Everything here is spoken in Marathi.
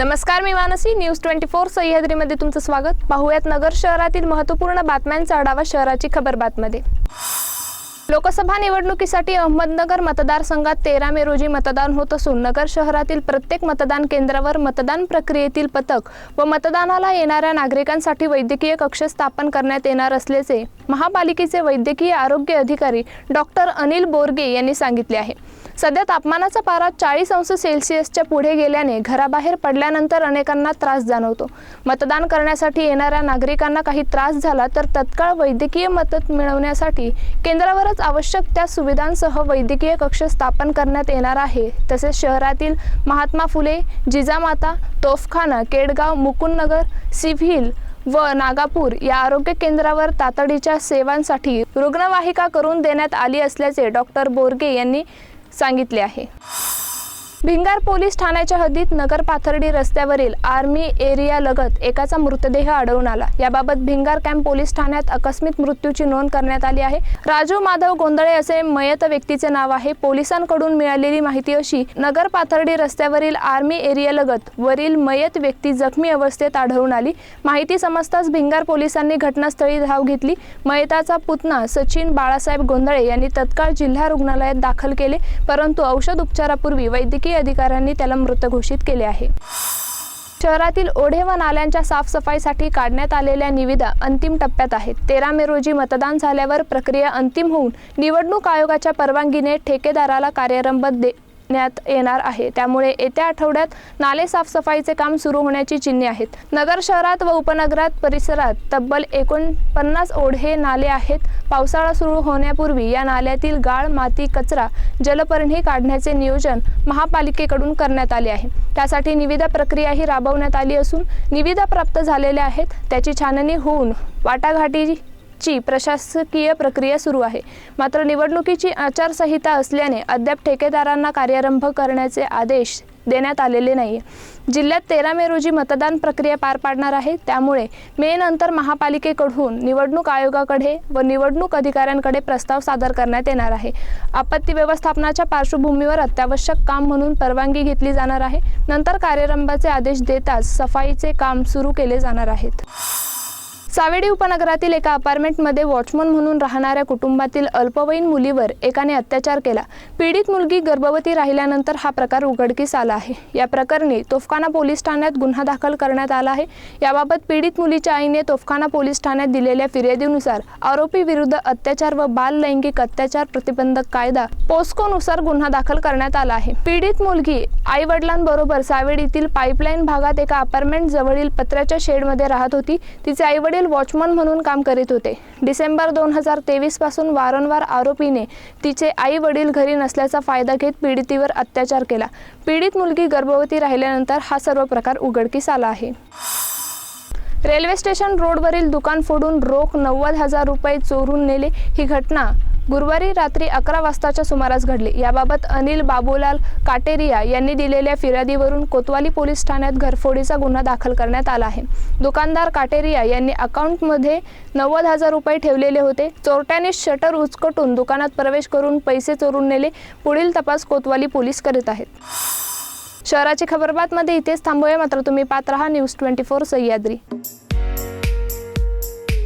नमस्कार मी मानसी. न्यूज ट्वेंटी फोर सह्याद्रीमध्ये तुमचं स्वागत. पाहूयात नगर शहरातील महत्त्वपूर्ण बातम्यांचा आढावा शहराची खबर बातमध्ये. लोकसभा निवडणुकीसाठी अहमदनगर मतदारसंघात तेरा मे रोजी मतदान होत असून नगर शहरातील प्रत्येक मतदान केंद्रावर मतदान प्रक्रियेतील पथक व मतदानाला येणाऱ्या नागरिकांसाठी वैद्यकीय कक्ष स्थापन करण्यात येणार असल्याचे महापालिकेचे वैद्यकीय आरोग्य अधिकारी डॉक्टर अनिल बोरगे यांनी सांगितले आहे. सध्या तापमानाचा पारा चाळीस अंश सेल्सिअसच्या पुढे गेल्याने घराबाहेर पडल्यानंतर अनेकांना त्रास जाणवतो. मतदान करण्यासाठी येणाऱ्या नागरिकांना काही त्रास झाला तर तत्काळ वैद्यकीय मदत मिळवण्यासाठी केंद्रावरच आवश्यक त्या सुविधांसह वैद्यकीय कक्ष स्थापन करण्यात येणार आहे. तसेच शहरातील महात्मा फुले जिजामाता तोफखाना केडगाव मुकुंदनगर सिव्हिल व नागापूर या आरोग्य केंद्रावर तातडीच्या सेवांसाठी रुग्णवाहिका करून देण्यात आली असल्याचे डॉक्टर बोरगे यांनी सांगितले आहे. भिंगार पोलीस ठाण्याच्या हद्दीत नगर पाथर्डी रस्त्यावरील आर्मी एरिया लगत एकाचा मृतदेह आढळून आला. याबाबत भिंगार कॅम्प पोलीस ठाण्यात आकस्मिक मृत्यूची नोंद करण्यात आली आहे. राजू माधव गोंधळे असे मयत व्यक्तीचे नाव आहे. पोलिसांकडून मिळालेली माहिती अशी नगर पाथर्डी रस्त्यावरील आर्मी एरिया लगत वरील मयत व्यक्ती जखमी अवस्थेत आढळून आली. माहिती समजताच भिंगार पोलिसांनी घटनास्थळी धाव घेतली. मयताचा पुतणा सचिन बाळासाहेब गोंधळे यांनी तत्काळ जिल्हा रुग्णालयात दाखल केले परंतु औषध उपचारापूर्वी वैद्यकीय अधिकाऱ्यांनी त्याला मृत घोषित केले आहे. शहरातील ओढे व नाल्यांच्या साफसफाईसाठी काढण्यात आलेल्या निविदा अंतिम टप्प्यात आहेत. तेरा मे रोजी मतदान झाल्यावर प्रक्रिया अंतिम होऊन निवडणूक आयोगाच्या परवानगीने ठेकेदाराला कार्यारंभ करण्यात येणार आहे. त्यामुळे येत्या आठवड्यात नाले साफसफाईचे काम सुरू होण्याची चिन्हे आहेत. नगर शहरात व उपनगरात परिसरात तब्बल एकोणपन्नास ओढे नाले आहेत. पावसाळा सुरू होण्यापूर्वी या नाल्यातील गाळ माती कचरा जलपर्णी काढण्याचे नियोजन महापालिकेकडून करण्यात आले आहे. त्यासाठी निविदा प्रक्रियाही राबवण्यात आली असून निविदा प्राप्त झालेल्या आहेत. त्याची छाननी होऊन वाटाघाटी ची प्रशासकीय प्रक्रिया सुरू आहे. मात्र निवडणुकीची आचारसंहिता असल्याने अद्याप ठेकेदारांना कार्यारंभ करण्याचे आदेश देण्यात आलेले नाही जिल्ह्यात तेरा मे रोजी मतदान प्रक्रिया पार पाडणार आहे. त्यामुळे मे नंतर महापालिकेकडून निवडणूक आयोगाकडे व निवडणूक अधिकाऱ्यांकडे प्रस्ताव सादर करण्यात येणार आहे. आपत्ती व्यवस्थापनाच्या पार्श्वभूमीवर अत्यावश्यक काम म्हणून परवानगी घेतली जाणार आहे. नंतर कार्यारंभाचे आदेश देताच सफाईचे काम सुरू केले जाणार आहेत. सावेडी उपनगरातील एका अपार्टमेंटमध्ये वॉचमन म्हणून राहणाऱ्या कुटुंबातील अल्पवयीन मुलीवर एकाने अत्याचार केला. पीडित मुलगी गर्भवती राहिल्यानंतर हा प्रकार उघडकीस आला आहे. या प्रकरणी तोफखाना पोलीस ठाण्यात गुन्हा दाखल करण्यात आला आहे. याबाबत पीडित मुलीच्या आईने तोफखाना पोलीस ठाण्यात दिलेल्या फिर्यादीनुसार आरोपी विरुद्ध अत्याचार व बाल लैंगिक अत्याचार प्रतिबंधक कायदा पोस्कोनुसार गुन्हा दाखल करण्यात आला आहे. पीडित मुलगी आई वडिलांबरोबर सावेडीतील पाईपलाईन भागात एका अपार्टमेंट जवळील पत्र्याच्या शेडमध्ये राहत होती. तिचे आई वडील वॉचमन म्हणून काम करीत होते. डिसेंबर दोन हजार तेवीसपासून वारंवार आरोपीने तिचे आई वडील घरी नसल्याचा फायदा घेत पीडितीवर अत्याचार केला. पीडित मुलगी गर्भवती राहिल्यानंतर हा सर्व प्रकार उघडकीस आला आहे. रेल्वे स्टेशन रोडवरील दुकान फोडून रोख नव्वद हजार रुपये चोरून नेले ही घटना गुरुवारी रात्री अकरा वाजताच्या सुमारास घडली. याबाबत अनिल बाबूलाल काटेरिया यांनी दिलेल्या फिर्यादीवरून कोतवाली पोलीस ठाण्यात घरफोडीचा गुन्हा दाखल करण्यात आला आहे. दुकानदार काटेरिया यांनी अकाउंटमध्ये नव्वद हजार रुपये ठेवलेले होते. चोरट्याने शटर उचकटून दुकानात प्रवेश करून पैसे चोरून नेले. पुढील तपास कोतवाली पोलीस करीत आहेत. शहराची खबरबातमध्ये इथेच थांबूया. मात्र तुम्ही पात्र रहा news twenty four Sahyadri.